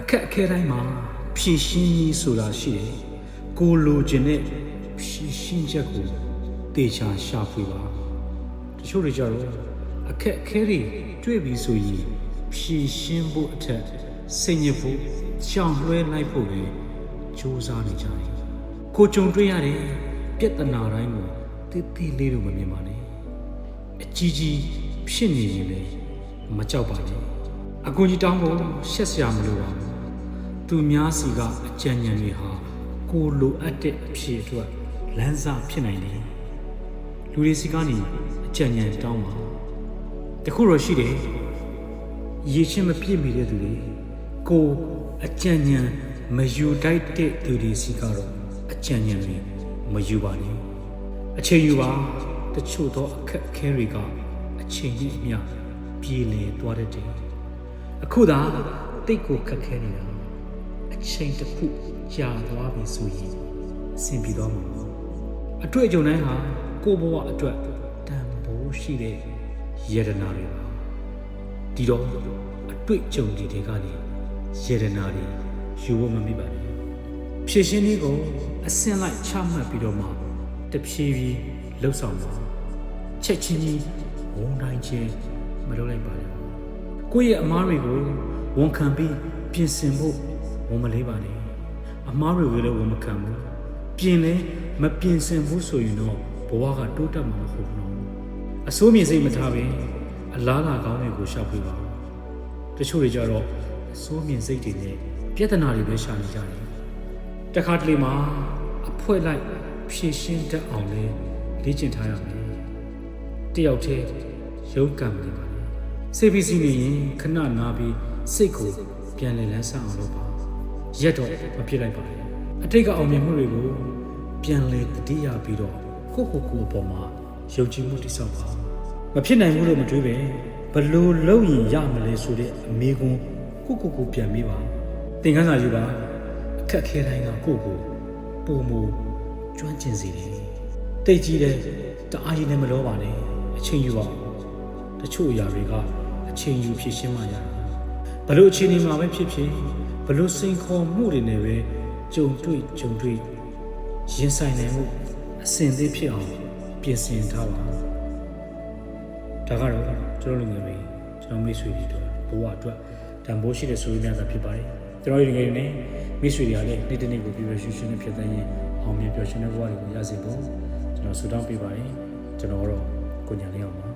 အခက်အခဲတိုင်းမှာဖြည့်ရှင်းရေးဆိုတာရှိတယ်ကိုလိုချင်တဲ့ဖြည့်ရှင်းချက်ကိုတေချာရှာဖွေပါတချို့တွေကြတော့အခက်အခဲတွေတွေ့ပြီဆိုရင်ဖြည့်ရှင်းဖို့အထက်စိတ်ညစ်ဖို့ရှောင်လွှဲလိုက်ဖို့ပဲစူးစမ်းနေကြတယ်ကိုကြုံတွေ့ရတဲ့ပြဿနာတိုင်းကိုတိတိလေးလို့မမြင်ပါနဲ့အကြီးကြီးဖြစ်နေရင်လည်းမကြောက်ပါနဲ့ အကူကြီးတောင်းဖို့ရှက်စရာမလိုပါဘူးသူများစီကအကြံဉာဏ်တွေဟာကိုလိုအပ်တဲ့အဖြစ်အတွက်လမ်းစာဖြစ်နိုင်တယ်လူတွေစီကနေအကြံဉာဏ်တောင်းပါတခုတော့ရှိတယ်ရေချင်းမပြည့်မီတဲ့သူတွေကိုအကြံဉာဏ်မယူတိုက်တဲ့သူတွေစီကတော့အကြံဉာဏ်တွေမယူပါနဲ့အချိန်ယူပါတချို့သောအခက်အခဲတွေကအချိန်ကြီးအမျှပြေလည်သွားတတ်တယ် အခုသာတိတ်ကိုခက်ခဲနေတာအချိန်တစ်ခုကြာသွားပြီဆိုရင်အဆင်ပြေသွားမှာပေါ့အတွေ့အကြုံတိုင်းဟာကိုယ့်ဘဝအတွက်တန်ဖိုးရှိတဲ့ယတနာတွေပါဒီတော့အတွေ့အကြုံတွေတွေကနေယတနာတွေယူဖို့မမိပါနဲ့ဖြည့်ရှင်းလေးကိုအစင်လိုက်ချမှတ်ပြီးတော့မှတဖြည်းဖြည်းလှုပ်ဆောင်ပါချက်ချင်းကြီးဝန်တိုင်းချင်းမလုပ်လိုက်ပါနဲ့ ကိုယ့်ရဲ့အမားတွေကိုဝန်ခံပြီးပြင်ဆင်ဖို့ဝန်မလေးပါနဲ့အမားတွေကိုလည်းဝန်မခံဘူးပြင်လဲမပြင်ဆင်ဘူးဆိုရင်တော့ဘဝကတိုးတက်မှာမဟုတ်ဘူးနော်အစိုးမြင်စိတ်မထားပဲအလားလာကောင်းတွေကိုရှာဖွေပါတချို့တွေကြတော့အစိုးမြင်စိတ်တွေနဲ့ပြဿနာတွေပဲရှာနေကြတယ်တခါတလေမှာအဖွဲလိုက်ဖြည့်ရှင်းတတ်အောင်လဲလေ့ကျင့်ထားရမယ်တယောက်တည်းရုပ်ကံမနေပါနဲ့ စိတ်ပီစီနေရင်ခဏနာပြီးစိတ်ကိုပြန်လည်လန်းဆန်းအောင်လုပ်ပါရက်တော့မဖြစ်လိုက်ပါနဲ့အတိတ်ကအောင်မြင်မှုတွေကိုပြန်လည်တတိယပြီးတော့ကိုယ့်ကိုယ်ကိုယ်အပေါ်မှာယုံကြည်မှုတိစောက်ပါမဖြစ်နိုင်ဘူးလို့မတွေးပဲဘလို့လုပ်ရင်ရမလဲဆိုတဲ့အမေကွန်းကိုယ့်ကိုယ်ကိုယ်ပြန်ပြီးပါသင်ခန်းစာယူပါအခက်ခဲတိုင်းကကိုယ့်ကိုယ်ပုံမူကျွမ်းကျင်စေတယ်တိတ်ကြီးတဲ့တအားကြီးနဲ့မလောပါနဲ့အချိန်ယူပါတချို့အရာတွေက အချိန်ယူဖြစ်ရှင်းမှရတာဘလို့အချိန်ဒီမှာပဲဖြစ်ဖြစ်ဘလို့စိန်ခေါ်မှုတွေနဲ့ပဲကြုံတွေ့ကြုံတွေ့ရင်ဆိုင်နိုင်မှုအစဉ်သေးဖြစ်အောင်ပြင်ဆင်ထားပါဒါကတော့ကျွန်တော်လူငယ်တွေကျွန်တော်မိတ်ဆွေတွေတို့ဘဝအတွက်တန်ဖိုးရှိတဲ့ဆိုရများတာဖြစ်ပါတယ်ကျွန်တော်တို့ငယ်တွေနဲ့မိတ်ဆွေတွေကလည်းနေ့တစ်နေ့ကိုပြည့်ပြည့်ရွှင်ရွှင်နဲ့ဖြစ်တဲ့ရင်အောင်မြင်ပျော်ရွှင်တဲ့ဘဝတွေကိုရစေဖို့ကျွန်တော်ဆုတောင်းပေးပါတယ်ကျွန်တော်ကတော့ကိုညာလေးအောင်ပါ